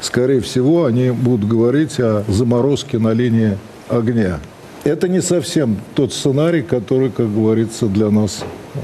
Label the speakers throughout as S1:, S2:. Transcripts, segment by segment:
S1: Скорее всего, они будут говорить о заморозке на линии огня. Это не совсем тот сценарий, который, как говорится, для нас, э,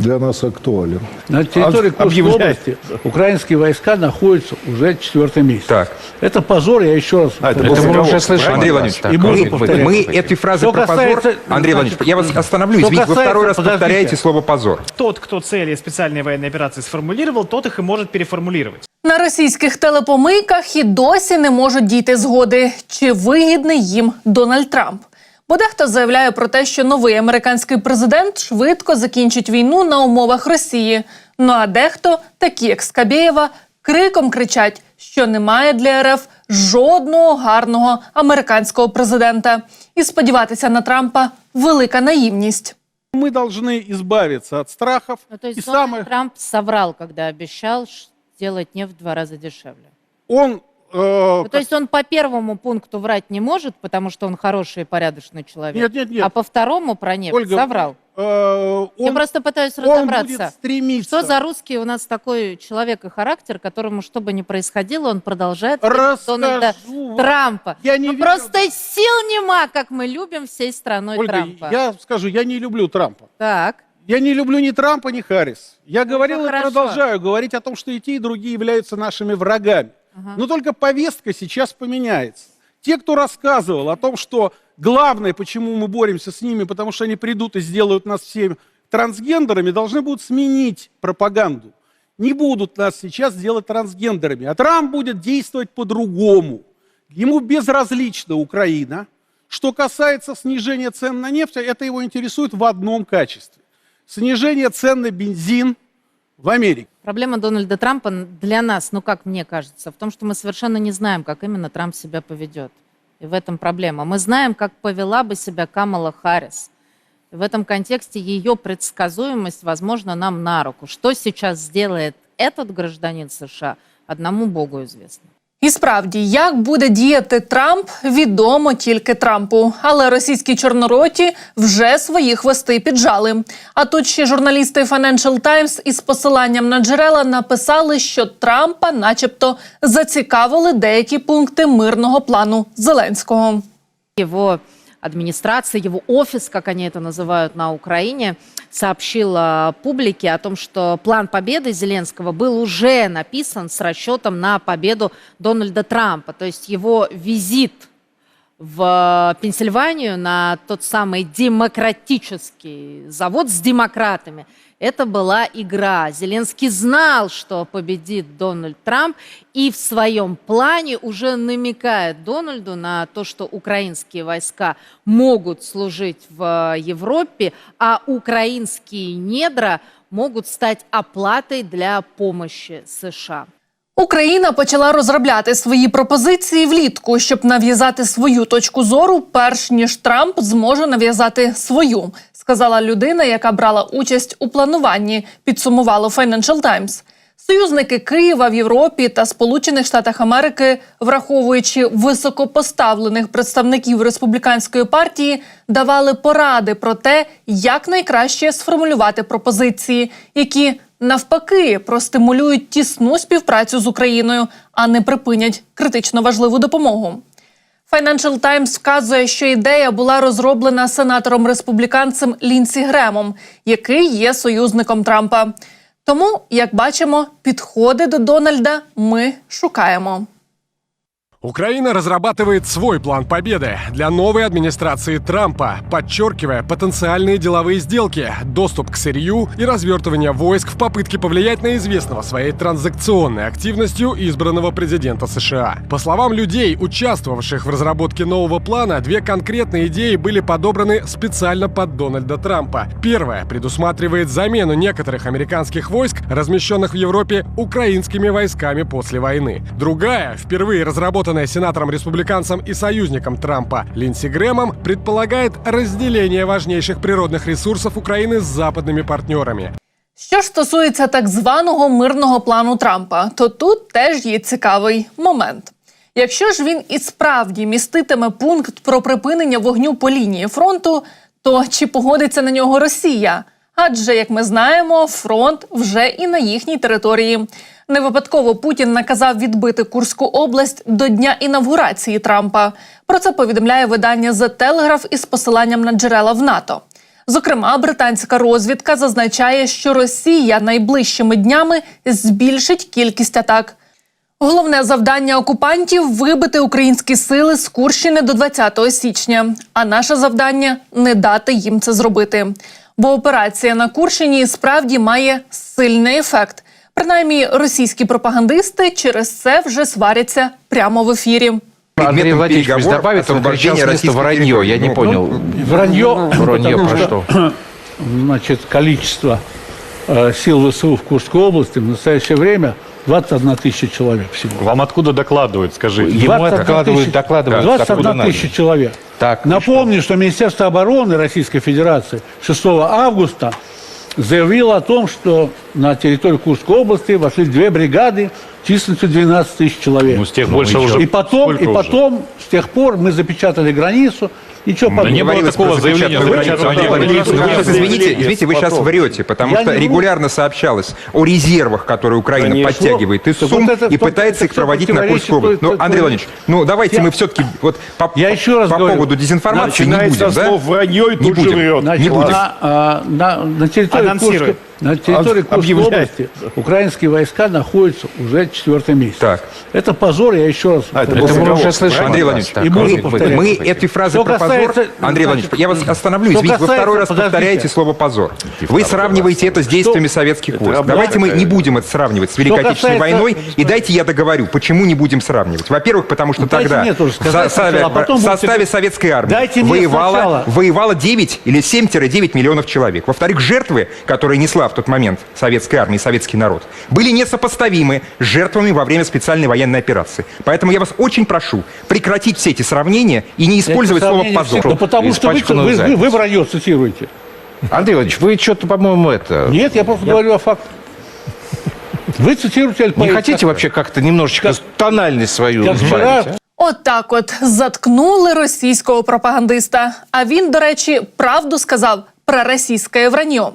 S1: для нас актуален.
S2: На территории
S3: Об-
S2: Курской
S3: объявляйте.
S2: области украинские войска находятся уже четвертый месяц.
S4: Так.
S2: Это позор, я еще раз
S3: А, это
S2: повторяю.
S3: был
S4: Это мы
S3: разговор.
S4: уже слышали. Андрей
S2: И
S4: Владимирович,
S2: буду
S4: мы,
S2: повторять.
S4: мы этой фразы
S2: Что
S4: про позор...
S2: касается-
S4: Андрей Владимирович, я вас остановлю.
S2: Что
S4: Извините, вы
S2: касается-
S4: второй раз
S2: подождите.
S4: повторяете слово «позор».
S5: Тот, кто цели специальной военной операции сформулировал, тот их и может переформулировать.
S6: На російських телепомийках і досі не можуть дійти згоди, чи вигідний їм Дональд Трамп. Бо дехто заявляє про те, що новий американський президент швидко закінчить війну на умовах Росії. Ну а дехто, такі як Скабєєва, криком кричать, що немає для РФ жодного гарного американського президента. І сподіватися на Трампа велика наївність.
S7: Мы должны избавиться от страхов.
S8: Ну, то есть
S7: и
S8: Дональд
S7: самое,
S8: Трамп соврал, когда обещал ш- сделать нефть в два раза дешевле.
S7: он, э,
S8: Ну, то есть он по первому пункту врать не может, потому что он хороший и порядочный человек.
S7: Нет, нет, нет.
S8: А по второму про нефть
S7: Ольга,
S8: соврал.
S7: э,
S8: Я
S7: он,
S8: просто пытаюсь
S7: он будет
S8: разобраться.
S7: стремиться
S8: Что за русский у нас такой человек и характер, которому, что бы ни происходило, он продолжает Дональда. Трампа.
S7: Я не
S8: Ну,
S7: верю.
S8: просто сил нема, как мы любим всей страной
S7: Ольга,
S8: Трампа.
S7: я скажу, я не люблю Трампа.
S8: Так.
S7: Я не люблю ни Трампа, ни Харрис. Я говорил
S8: Ну,
S7: и
S8: хорошо.
S7: продолжаю говорить о том, что и те, и другие являются нашими врагами. Но только повестка сейчас поменяется. Те, кто рассказывал о том, что главное, почему мы боремся с ними, потому что они придут и сделают нас всеми трансгендерами, должны будут сменить пропаганду. Не будут нас сейчас делать трансгендерами. А Трамп будет действовать по-другому. Ему безразлична Украина. Что касается снижения цен на нефть, это его интересует в одном качестве. Снижение цен на бензин в Америке.
S8: Проблема Дональда Трампа для нас, ну как мне кажется, в том, что мы совершенно не знаем, как именно Трамп себя поведет. И в этом проблема. Мы знаем, как повела бы себя Камала Харрис. И в этом контексте ее предсказуемость, возможно, нам на руку. Что сейчас сделает этот гражданин США, одному Богу известно.
S6: І справді, як буде діяти Трамп, відомо тільки Трампу. Але російські чорнороті вже свої хвости піджали. А тут ще журналісти Financial Times із посиланням на джерела написали, що Трампа, начебто, зацікавили деякі пункти мирного плану Зеленського.
S8: его администрация, его офис, как они это называют на Украине, сообщил а, публике о том, что план победы Зеленского был уже написан с расчетом на победу Дональда Трампа. То есть его визит в Пенсильванию на тот самый демократический завод с демократами. Это была игра. Зеленский знал, что победит Дональд Трамп, и в своем плане уже намекает Дональду на то, что украинские войска могут служить в Европе, а украинские недра могут стать оплатой для помощи США.
S6: Україна почала розробляти свої пропозиції влітку, щоб нав'язати свою точку зору, перш ніж Трамп зможе нав'язати свою, сказала людина, яка брала участь у плануванні. Підсумувало Financial Times. Союзники Києва в Європі та Сполучених Штатах Америки, враховуючи високопоставлених представників республіканської партії, давали поради про те, як найкраще сформулювати пропозиції, які навпаки простимулюють тісну співпрацю з Україною, а не припинять критично важливу допомогу. Financial Times вказує, що ідея була розроблена сенатором республіканцем Лінсі Гремом, який є союзником Трампа. Тому, як бачимо, підходи до Дональда ми шукаємо.
S9: Украина разрабатывает свой план победы для новой администрации Трампа, подчеркивая потенциальные деловые сделки, доступ к сырью и развертывание войск в попытке повлиять на известного своей транзакционной активностью избранного президента США. По словам людей, участвовавших в разработке нового плана, две конкретные идеи были подобраны специально под Дональда Трампа. Первая предусматривает замену некоторых американских войск, размещенных в Европе, украинскими войсками после войны. Другая, впервые разработанная сенатором-республиканцем и союзником Трампа Линдси Грэмом, предполагает разделение важнейших природных ресурсов Украины с западными партнерами.
S6: Що ж стосується так званого мирного плану Трампа, то тут теж є цікавий момент. Якщо ж він і справді міститиме пункт про припинення вогню по лінії фронту, то чи погодиться на нього Росія? Адже, як ми знаємо, фронт вже і на їхній території. Не випадково Путін наказав відбити Курську область до дня інавгурації Трампа. Про це повідомляє видання The Telegraph із посиланням на джерела в НАТО. Зокрема, британська розвідка зазначає, що Росія найближчими днями збільшить кількість атак. Головне завдання окупантів вибити українські сили з Курщини до 20 січня. А наше завдання не дати їм це зробити. Бо операція на Курщині справді має сильний ефект. Принаймні, російські пропагандисти через це вже сваряться прямо в ефірі.
S3: Андрей
S4: Предметом
S3: Владимирович пусть
S4: переговоров
S3: добавит, он
S4: освобождение
S3: кричал с места
S4: российской
S3: вранье. Я
S4: территории.
S3: не
S4: Ну,
S3: понял.
S2: Вранье,
S3: Вранье
S2: потому
S3: про что?
S2: Значит, количество э, сил ВСУ в Курской области в настоящее время 21 тысяча человек всего.
S10: Вам откуда докладывают, скажите?
S3: Ему
S2: 21
S3: докладывают,
S2: тысяча-
S3: докладывают,
S2: 21
S3: откуда
S2: тысяча человек.
S3: Так,
S2: Напомню, что Министерство обороны Российской Федерации 6 августа заявило о том, что на территорию Курской области вошли две бригады численностью 12 тысяч человек.
S10: Ну, с тех больше уже.
S2: и потом, и
S10: уже?
S2: потом, с тех пор мы запечатали границу. Ничего
S10: Да
S2: подобного.
S10: не было такого заявления
S4: извините, извините, вы сейчас врете, потому что регулярно сообщалось о резервах, которые Украина подтягивает из Сум и пытается их проводить на Курскую область. Ну, Андрей Владимирович, ну давайте мы все-таки вот по, поводу дезинформации не
S10: Начинается
S4: будем, да?
S10: слов вранье и
S4: Не
S10: тут же
S4: будем.
S10: врет.
S4: Не будем.
S2: На, а, территории. Курской, на территории Курской области украинские войска находятся уже четвертый месяц.
S4: Так.
S2: Это позор, я еще раз
S10: А, это.
S3: Это мы уже слышали.
S4: Андрей. Владимирович,
S3: Так, вы-.
S4: Мы
S3: вы-
S4: этой фразы
S2: Что
S4: про позор,
S2: касается,
S4: Андрей Владимирович, я вас остановлю,
S2: что
S4: извините, вы
S2: касается-
S4: второй раз
S2: подождите.
S4: повторяете слово позор. Вы сравниваете это с действиями советских войск.
S10: облако,
S4: Давайте мы не будем это сравнивать с Великой
S2: Что
S4: Отечественной
S2: касается-
S4: войной, и дайте я договорю, почему не будем сравнивать. Во-первых, потому что
S2: Ну,
S4: тогда в составе,
S2: а
S4: советской армии воевало 9 или 7-9 миллионов человек. Во-вторых, жертвы, которые несла в тот момент советская армия и советский народ, были несопоставимы с жертвами во время специальной военной операции. Поэтому я вас очень прошу прекратить все эти сравнения и не использовать
S2: Это
S4: слово
S2: сравнение
S4: «позор».
S2: всех- Ну, потому что вы,
S3: Испачканную
S2: вы, вы,
S3: запись.
S2: вы вранье цитируете.
S3: Андрей Владимирович, вы что-то, по-моему, это...
S2: Нет, я просто говорю о фактах. Вы цитируете Аль
S3: Не
S2: Паид.
S3: хотите вообще как-то немножечко тональность свою
S2: Как
S3: сбавить,
S2: вчера
S3: а?
S6: От так от заткнули російського пропагандиста. А він, до речі, правду сказав про російське враньо.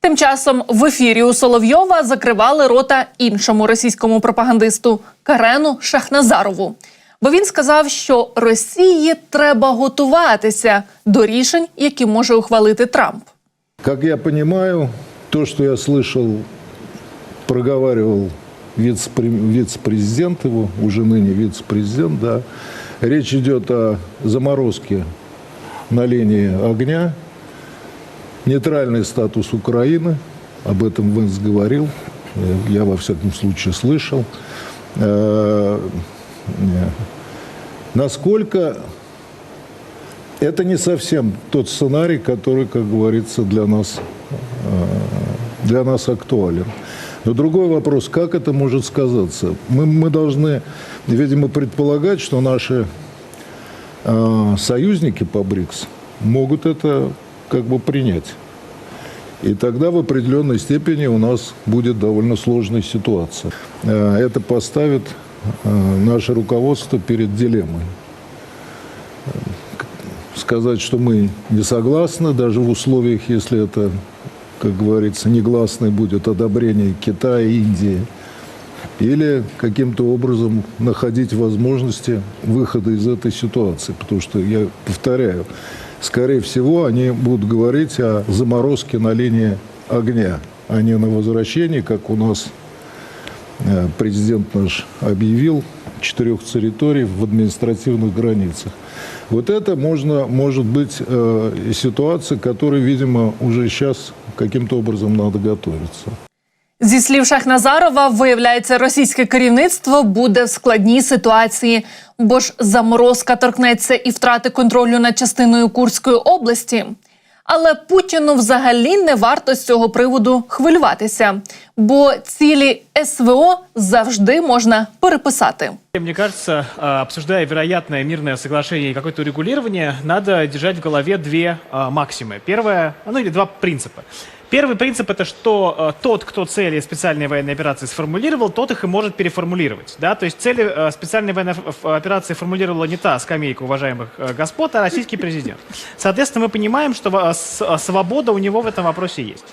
S6: Тим часом в ефірі у Соловйова закривали рота іншому російському пропагандисту Карену Шахназарову. Бо він сказав, що Росії треба готуватися до рішень, які може ухвалити Трамп.
S1: Как я понимаю, то, что я слышал, проговаривал вице-пре- вице-президент его, уже ныне вице-президент, да, речь идет о заморозке на линии огня, нейтральный статус Украины, об этом Венс говорил, я во всяком случае слышал. Э, Насколько это не совсем тот сценарий, который, как говорится, для нас, э, для нас актуален. Но другой вопрос, как это может сказаться? Мы, мы должны, видимо, предполагать, что наши э, союзники по БРИКС могут это как бы принять. И тогда в определенной степени у нас будет довольно сложная ситуация. Э, Это поставит э, наше руководство перед дилеммой сказать, что мы не согласны, даже в условиях, если это, как говорится, негласное будет одобрение Китая и Индии, или каким-то образом находить возможности выхода из этой ситуации. Потому что, я повторяю, скорее всего, они будут говорить о заморозке на линии огня, а не на возвращении, как у нас э, президент наш объявил, четырех территорий в административных границах. Вот это можно, может быть э, ситуация, к которой, видимо, уже сейчас каким-то образом надо готовиться.
S6: Зі слів Шахназарова, виявляється, російське керівництво буде в складній ситуації, бо ж заморозка торкнеться і втрати контролю над частиною Курської області. Але Путіну взагалі не варто з цього приводу хвилюватися, бо цілі СВО завжди можна переписати.
S5: Мне кажется, обсуждая вероятное мирное соглашение и какое-то урегулирование, надо держать в голове две максимы. Первое, ну или два принципа. Первый принцип это что э, тот, кто цели специальной военной операции сформулировал, тот их и может переформулировать. Да? То есть цели э, специальной военной операции формулировала не та скамейка уважаемых э, господ, а российский президент. Соответственно, мы понимаем, что э, э, свобода у него в этом вопросе есть.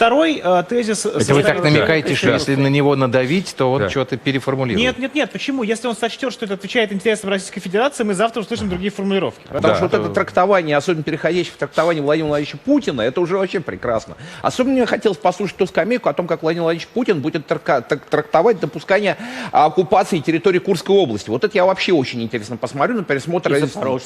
S5: Второй э, тезис...
S3: Это вы так намекаете, что если на него надавить, то он
S4: Да.
S3: что-то переформулирует.
S5: Нет, нет, нет. Почему? Если он сочтет, что это отвечает интересам Российской Федерации, мы завтра услышим другие формулировки.
S11: Потому что вот это трактование, особенно переходящее в трактование Владимира Владимировича Путина, это уже вообще прекрасно. Особенно мне хотелось послушать ту скамейку о том, как Владимир Владимирович Путин будет трак- трак- трактовать допускание оккупации территории Курской области. Вот это я вообще очень интересно посмотрю на пересмотр.
S8: И.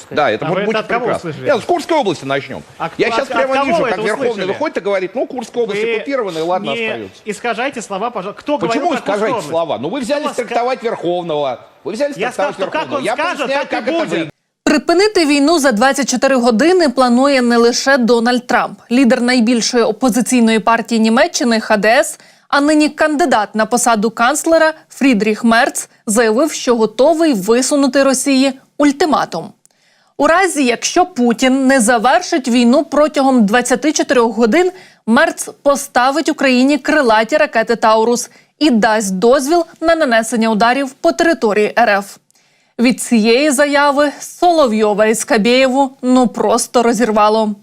S11: Да, это
S5: А
S11: может быть
S5: это от
S11: прекрасно. Нет, с Курской области начнем.
S5: А
S11: я
S5: от-
S11: сейчас
S5: от
S11: прямо
S5: кого
S11: вижу, как Верховный
S5: услышали?
S11: выходит и говорит, ну, Курская область
S5: Вы
S11: оккупирована, и ладно,
S5: не
S11: остается.
S5: искажайте слова, пожалуйста. Кто
S11: Почему
S5: говорил про Курскую
S11: искажаете
S5: область?
S11: слова? Ну, вы взялись
S5: Кто вас ска-
S11: трактовать Верховного. Вы взялись
S5: Я сказал,
S11: трактовать
S5: что как
S11: Верховного.
S5: он
S11: Я
S5: скажет,
S11: поясняю,
S5: так и
S11: как это
S5: будет.
S11: выглядит.
S6: Припинити війну за 24 години планує не лише Дональд Трамп, лідер найбільшої опозиційної партії Німеччини ХДС, а нині кандидат на посаду канцлера Фрідріх Мерц заявив, що готовий висунути Росії ультиматум. У разі, якщо Путін не завершить війну протягом 24 годин, Мерц поставить Україні крилаті ракети Таурус і дасть дозвіл на нанесення ударів по території РФ. Від цієї заяви Соловйова і Скабєєву ну просто розірвало.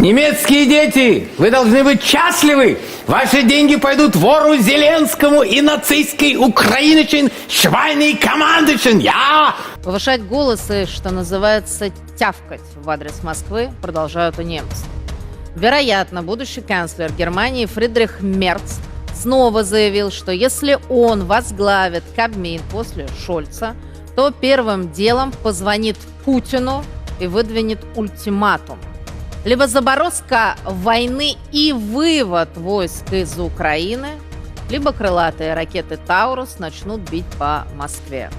S12: Немецкие дети, вы должны быть счастливы. Ваши деньги пойдут вору Зеленскому и нацистской Украиночен Швайной командочен. Я!
S8: Повышать голосы, что называется, тявкать в адрес Москвы продолжают и немцы. Вероятно, будущий канцлер Германии Фридрих Мерц снова заявил, что если он возглавит Кабмин после Шольца, то первым делом позвонит Путину и выдвинет ультиматум. Либо заборозка войны и вывод войск из Украины, либо крылатые ракеты «Таурус» начнут бить по Москве.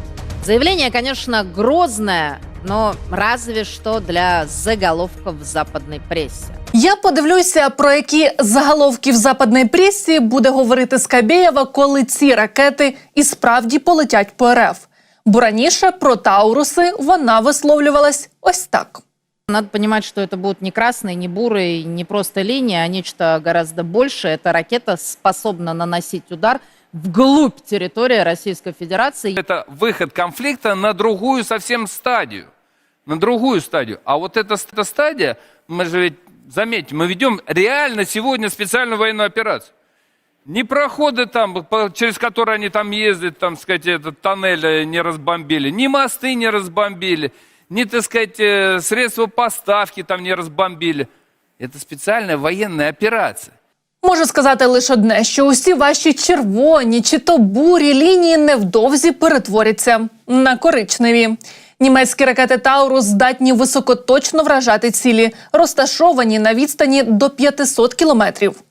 S8: Заявление, конечно, грозное, но разве что для заголовков в западной прессе.
S6: Я подивлюся, про які заголовки в западній пресі буде говорити Скабєєва, коли ці ракети і справді полетять по РФ. Бо раніше про Тауруси вона висловлювалась ось так.
S8: Надо понимать, что это будут не красные, не бурые, не просто линии, а нечто гораздо больше. Эта ракета способна наносить удар вглубь территории Российской Федерации.
S13: Это выход конфликта на другую совсем стадию. На другую стадию. А вот эта, эта стадия, мы же ведь, заметьте, мы ведем реально сегодня специальную военную операцию. Ни проходы там, по- через которые они там ездят, там, сказать, этот тоннель э, не разбомбили, ни мосты не разбомбили, ни, так сказать, э, средства поставки там не разбомбили. Это специальная военная операция.
S6: Можу сказати лише одне: що усі ваші червоні чи то бурі лінії невдовзі перетворяться на коричневі. Німецькі ракети Таурус здатні високоточно вражати цілі, розташовані на відстані до 500 кілометрів.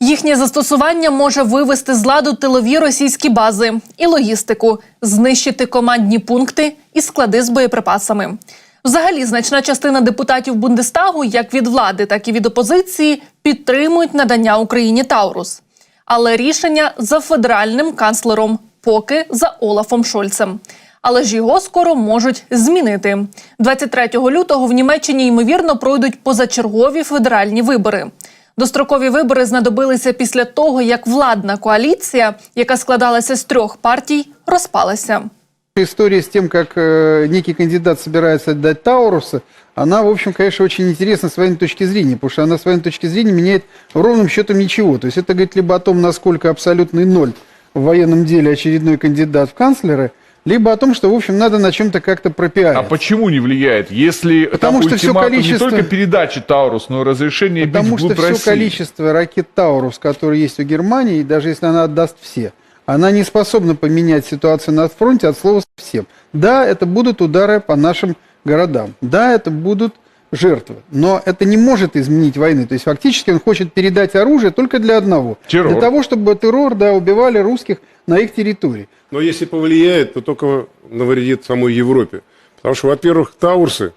S6: Їхнє застосування може вивести з ладу тилові російські бази і логістику, знищити командні пункти і склади з боєприпасами. Взагалі, значна частина депутатів Бундестагу, як від влади, так і від опозиції, підтримують надання Україні Таурус. Але рішення за федеральним канцлером, поки за Олафом Шольцем Але ж його скоро можуть змінити. 23 лютого в Німеччині ймовірно пройдуть позачергові федеральні вибори. Дострокові вибори знадобилися після того, як владна коаліція, яка складалася з трьох партій, розпалася.
S7: История с тем, как э, некий кандидат собирается отдать Тауруса, она, в общем, конечно, очень интересна с военной точки зрения, потому что она с военной точки зрения меняет ровным счетом ничего. То есть это говорит либо о том, насколько абсолютный ноль в военном деле очередной кандидат в канцлеры, либо о том, что, в общем, надо на чем-то как-то пропиарить.
S14: А почему не влияет? Если
S7: Потому
S14: там
S7: что
S14: ультиматум
S7: количество-
S14: не только передачи Таурус, но и разрешение
S7: Потому
S14: бить
S7: что все
S14: России.
S7: количество ракет Таурус, которые есть у Германии, даже если она отдаст все, она не способна поменять ситуацию на фронте от слова совсем. Да, это будут удары по нашим городам. Да, это будут жертвы. Но это не может изменить войны. То есть фактически он хочет передать оружие только для одного.
S14: Террор.
S7: Для того, чтобы террор, да, убивали русских на их территории.
S15: Но если повлияет, то только навредит самой Европе. Потому что, во-первых, Таурсы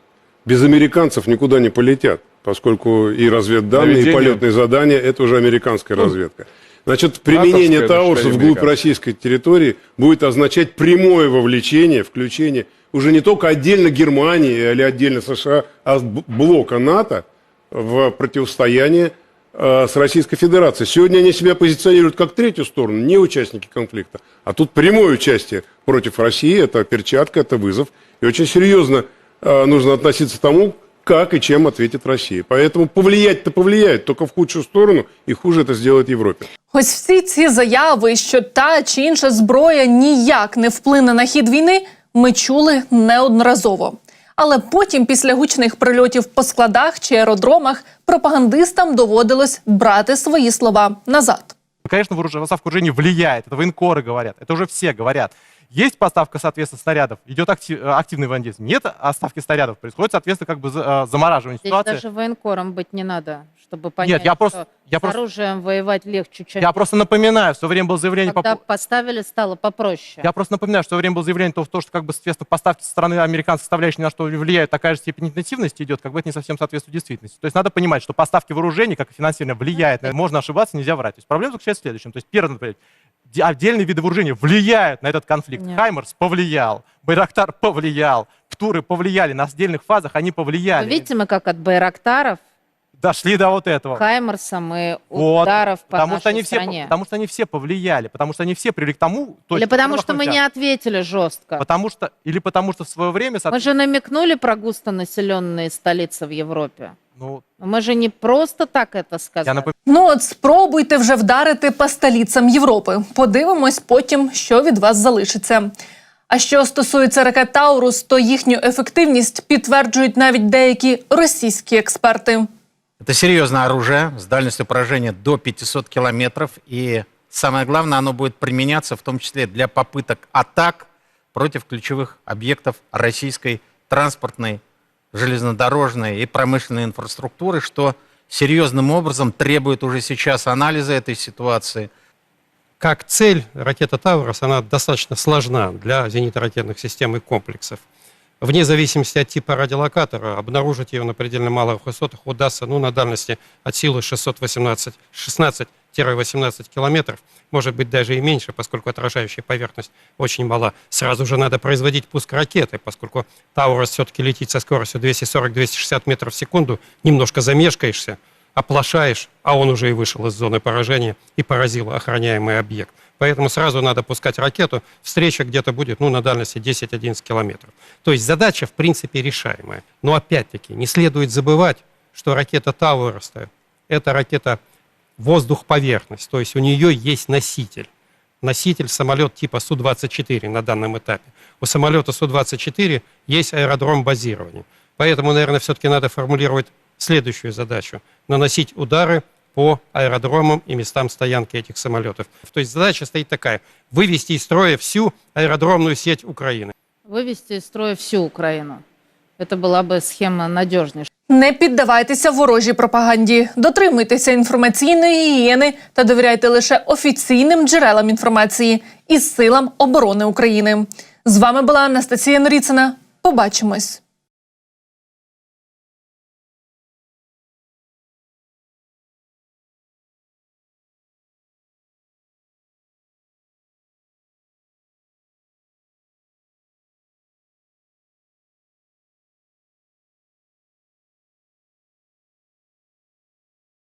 S15: без американцев никуда не полетят, поскольку и разведданные, и
S14: Наведение.
S15: полетные задания – это уже американская
S14: Ну,
S15: разведка. Значит, применение Таурсов вглубь российской территории будет означать прямое вовлечение, включение уже не только отдельно Германии или отдельно США, а блока НАТО в противостояние с Российской Федерацией. Сегодня они себя позиционируют как третью сторону, не участники конфликта. А тут прямое участие против России, это перчатка, это вызов. И очень серьезно э, нужно относиться к тому, как и чем ответит Россия. Поэтому повлиять-то повлияет, только в худшую сторону, и хуже это сделает Европе.
S6: Ось всі ці заяви, що та чи інша зброя ніяк не вплине на хід війни, ми чули неодноразово. Але потім, після гучних прильотів по складах чи аеродромах, пропагандистам доводилось брати свої слова назад.
S10: Конечно, вооружение, поставка вооружений влияет. Это военкоры говорят. Это уже все говорят. Есть поставка, соответственно, снарядов, идет актив, э, активный действие. Нет оставки снарядов, происходит, соответственно, как бы э, замораживание
S8: Здесь
S10: ситуации.
S8: даже военкором быть не надо, чтобы понять,
S10: Нет, я просто-
S8: что
S10: я
S8: с
S10: просто-
S8: оружием воевать легче, чем
S10: Я просто напоминаю, в свое время было заявление
S8: когда
S10: по-
S8: поставили, стало попроще.
S10: Я просто напоминаю, что время было заявление то, то, что как бы, соответственно, поставки со стороны американцев составляющей, на что влияет такая же степень интенсивности идет, как бы это не совсем соответствует действительности. То есть надо понимать, что поставки вооружений, как и финансирование, влияет. Можно ошибаться, нельзя врать. То есть проблема заключается в следующем. То есть первое, например, отдельные виды вооружения влияют на этот конфликт.
S8: Нет.
S10: Хаймерс повлиял, Байрактар повлиял, Птуры повлияли, на отдельных фазах они повлияли.
S8: видите, мы как от Байрактаров,
S10: Дошли до вот этого.
S8: Хаймерсом и
S10: Вот,
S8: ударов по
S10: потому
S8: нашей
S10: что они все,
S8: стране.
S10: потому что они все повлияли, потому что они все привели к тому, то
S8: Или потому что мы не ответили жестко.
S10: Потому что, или потому что в свое время...
S8: Мы же намекнули про густонаселенные столицы в Европе.
S10: Ну,
S8: Мы же не просто так это
S10: я
S8: сказали.
S10: напоминаю,
S6: Ну от спробуйте вже вдарити по столицям Європи. Подивимось потім, що від вас залишиться. А що стосується ракет Таурус, то їхню ефективність підтверджують навіть деякі російські експерти.
S12: Это серьезное оружие с дальностью поражения до 500 километров. И самое главное, оно будет применяться в том числе для попыток атак против ключевых объектов российской транспортной, Железнодорожной и промышленной инфраструктуры, что серьезным образом требует уже сейчас анализа этой ситуации.
S16: как цель ракета «Таурус», она достаточно сложна для зенитно-ракетных систем и комплексов. Вне зависимости от типа радиолокатора, обнаружить ее на предельно малых высотах удастся ну, на дальности от силы 618, 16-18 километров, может быть даже и меньше, поскольку отражающая поверхность очень мала. Сразу же надо производить пуск ракеты, поскольку Таурус все-таки летит со скоростью 240-260 метров в секунду, немножко замешкаешься, оплошаешь, а он уже и вышел из зоны поражения и поразил охраняемый объект. Поэтому сразу надо пускать ракету. Встреча где-то будет ну, на дальности 10-11 километров. То есть задача, в принципе, решаемая. Но опять-таки не следует забывать, что ракета Таурус – это ракета воздух-поверхность. То есть у нее есть носитель. Носитель самолет типа Су-24 на данном этапе. У самолета Су-24 есть аэродром базирования. Поэтому, наверное, все-таки надо формулировать следующую задачу. Наносить удары по аэродромам и местам стоянки этих самолетов. То есть задача стоит такая. Вывести из строя всю аэродромную сеть Украины.
S8: Вывести из строя всю Украину. Это была бы схема надежнее.
S6: Не піддавайтеся ворожій пропаганді, дотримуйтеся інформаційної гігієни та довіряйте лише офіційним джерелам інформації і силам оборони України. З вами була Анастасія Норіцина. Побачимось.